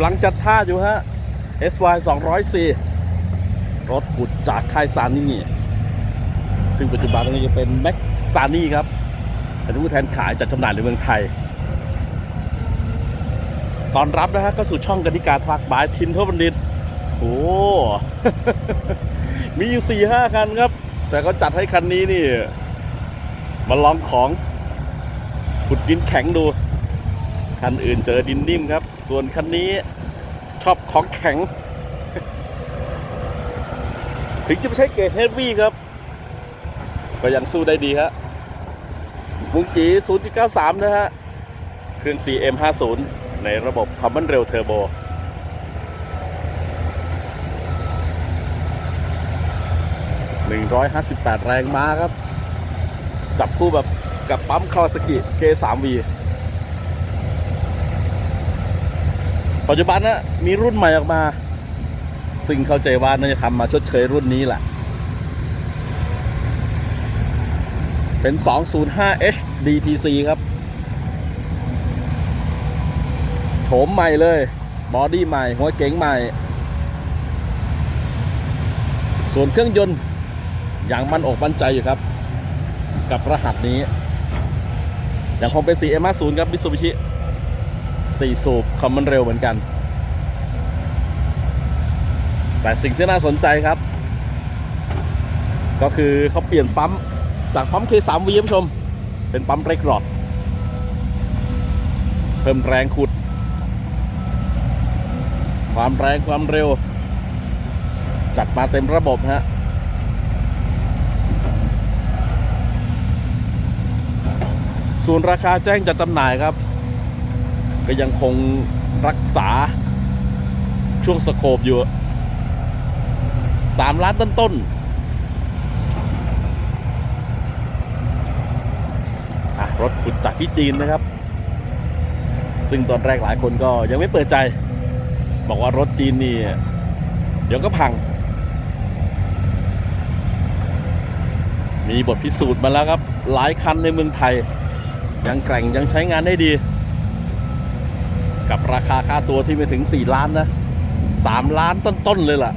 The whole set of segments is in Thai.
ำลังจัดท่าอยู่ฮะ SY 204รถขุดจากค่ายซานี่ซึ่งปัจจุบันนี้จะเป็นแม็กซานี่ครับเป็นผู้แทนขายจัดจำหน่ายในเมืองไทย ตอนรับนะฮะก็สู่ช่องกนิกาทรักบายทินทบันดิตโอ้มีอยู่สี่ห้าคันครับ แต่ก็จัดให้คันนี้นี่ มาลองของขุดดินแข็งดู คันอื่นเจอดินนิ่มครับ ส่วนคันนี้ชอบของแข็ง ถึงจะไม่ใช่เกรดเฮฟวี่ครับ ก็ยังสู้ได้ดีฮะมุงจี 0.93 นะฮะ เครื่อง CM50 ในระบบ Common Rail Turbo 158แปดแรงม้าครับ จับคู่แบบกับปั๊มคาวสกิ K3V ปัจจุบันนะมีรุ่นใหม่ออกมา ซึ่งเข้าใจว่าน่าจะทำมาชดเชยรุ่นนี้แหละ เป็น 205H DPC ครับ โฉมใหม่เลย บอดี้ใหม่ หัวเก๋งใหม่ ส่วนเครื่องยนต์อย่างมันอกมั่นใจอยู่ครับ กับรหัสนี้ อย่างคงเป็น 4M50 ครับมิตซูบิชิ 4สูบคอมมันเร็วเหมือนกัน แต่สิ่งที่น่าสนใจครับ ก็คือเขาเปลี่ยนปั๊ม จากปั๊ม K3V ผู้ชม เป็นปั๊มเรกรอดเพิ่มแรงขุด ความแรงความเร็ว จัดมาเต็มระบบฮะส่วนราคาแจ้งจัดจำหน่ายครับ ก็ยังคงรักษาช่วงสโคบอยู่ 3 ล้านต้นๆอะรถขุดจากที่จีนนะครับ ซึ่งตอนแรกหลายคนก็ยังไม่เปิดใจ บอกว่ารถจีนนี่ เดี๋ยวก็พัง มีบทพิสูจน์มาแล้วครับ หลายคันในเมืองไทย ยังแกร่งยังใช้งานได้ดี กับราคาค่าตัวที่ไม่ถึง 4 ล้านนะ 3 ล้านต้นๆเลยล่ะ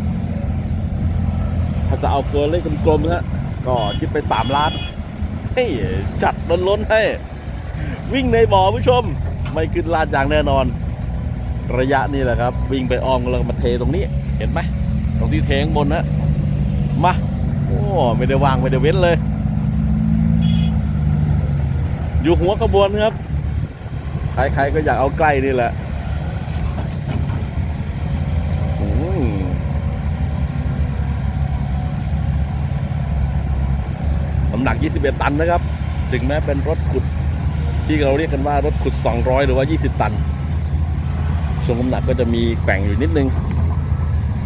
ถ้าจะเอาตัวเลขกลมๆฮะก็คิดไป 3 ล้านเฮ้ยจัดล้นๆให้ วิ่งในบ่อผู้ชม ไม่ขึ้นลาดอย่างแน่นอน ระยะนี้แหละครับ วิ่งไปอ้อมกำลังมาเทตรงนี้เห็นไหมตรงที่เทข้างบนนะมาโอ้ไม่ได้วางไม่ได้เว้นเลย อยู่หัวขบวนครับ ใครๆก็อยากเอาใกล้นี่แหละน้ำหนัก 21 ตันนะครับ ถึงแม้เป็นรถขุด ที่เราเรียกกันว่ารถขุด 200 หรือว่า 20 ตัน ช่วงน้ำหนักก็จะมีแกว่งอยู่นิดนึง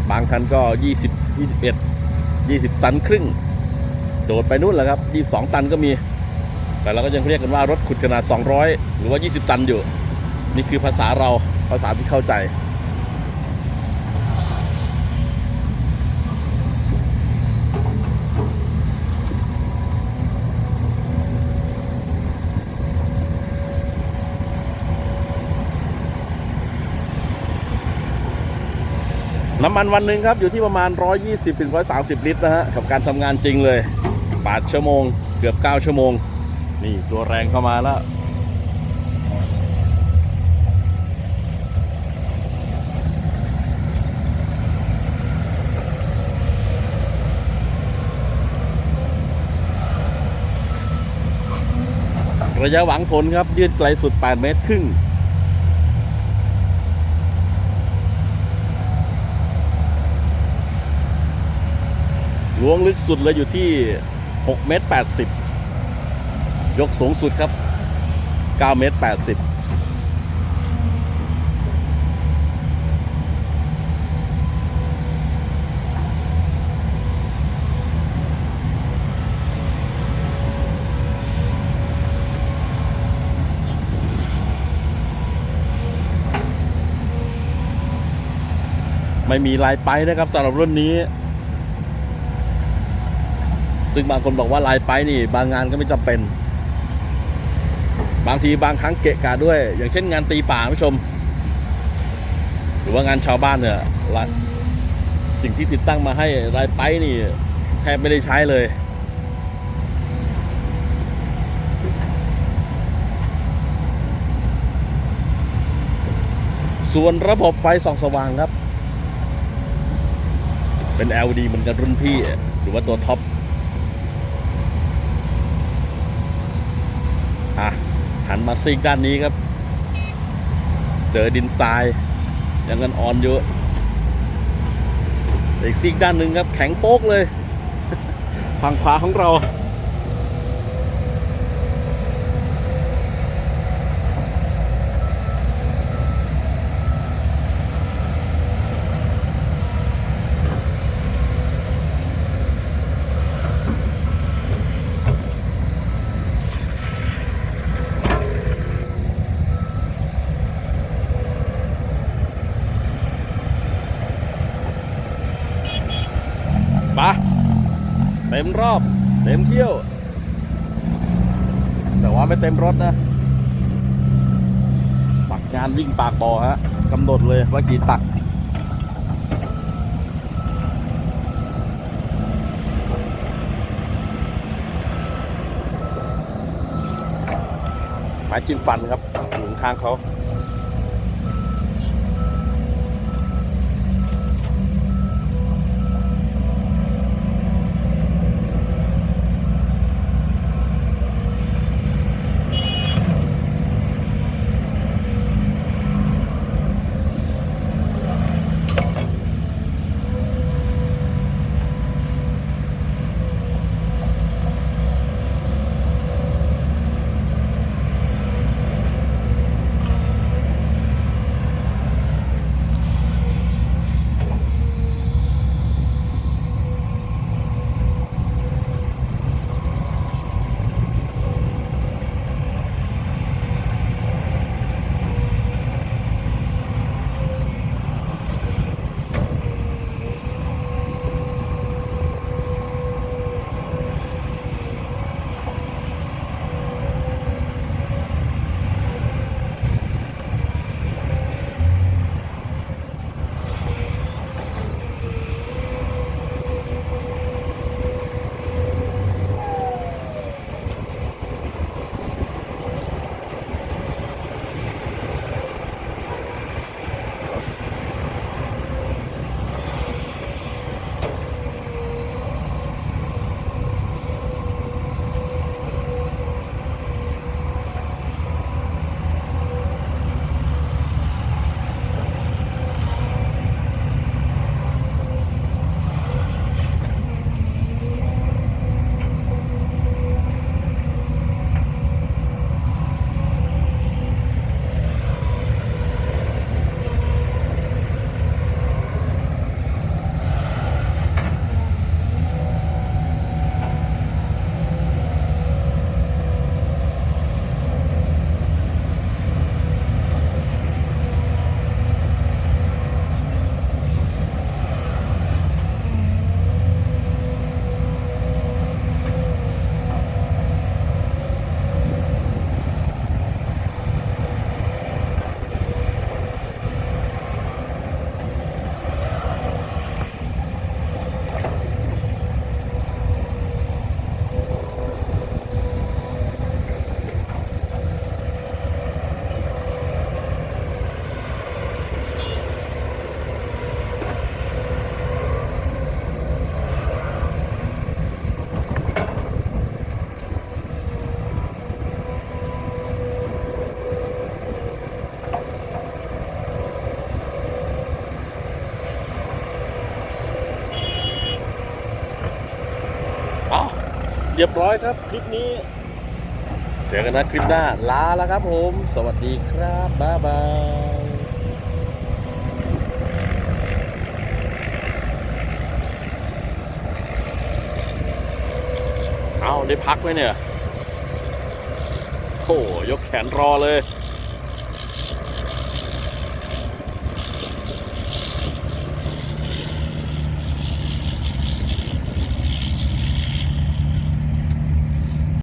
บางคันก็ 20 21 20 ตันครึ่ง โดดไปนู่นแหละครับ 22 ตันก็มี แต่เราก็ยังเรียกกันว่ารถขุดขนาด 200 หรือว่า 20 ตันอยู่ นี่คือภาษาเราภาษาที่เข้าใจน้ำมันวันหนึ่งครับอยู่ที่ประมาณ 120ถึง130 ลิตรนะฮะกับการทำงานจริงเลย8ชั่วโมง เกือบ 9 ชั่วโมง นี่ตัวแรงเข้ามาแล้ว ระยะหวังผลครับ ยืดไกลสุด 8 เมตรครึ่งล้วงลึกสุดเลยอยู่ที่ 6 เมตร 80 ยกสูงสุดครับ9เมตร80ไม่มีลายไปนะครับสำหรับรุ่นนี้ ซึ่งบางคนบอกว่าลายไปนี่ บางงานก็ไม่จำเป็น บางทีบางครั้งเกะกะด้วย อย่างเช่นงานตีป่าผู้ชม หรือว่างานชาวบ้านเนี่ยรายสิ่งที่ติดตั้งมาให้รายไปนี่แทบไม่ได้ใช้เลยส่วนระบบไฟส่องสว่างครับ เป็น LED เหมือนกันรุ่นพี่ หรือว่าตัวท็อป อะ หันมาซีกด้านนี้ครับ เจอดินทราย ยังกันอ่อนเยอะอีกซีกด้านหนึ่งครับ แข็งโป๊กเลย ฝั่งขวาของเรา รอบ เต็มเที่ยว แต่ว่าไม่เต็มรถนะตักงานวิ่งปากบ่อฮะกำหนดเลยว่ากี่ตักหมายจิ้มฟันครับอยู่ข้างเขา เรียบร้อยครับคลิปนี้ เจอกันนะคลิปหน้าลาแล้วครับผม สวัสดีครับ บ๊ายบายเอาได้พักไหมเนี่ยโอ้ยกแขนรอเลย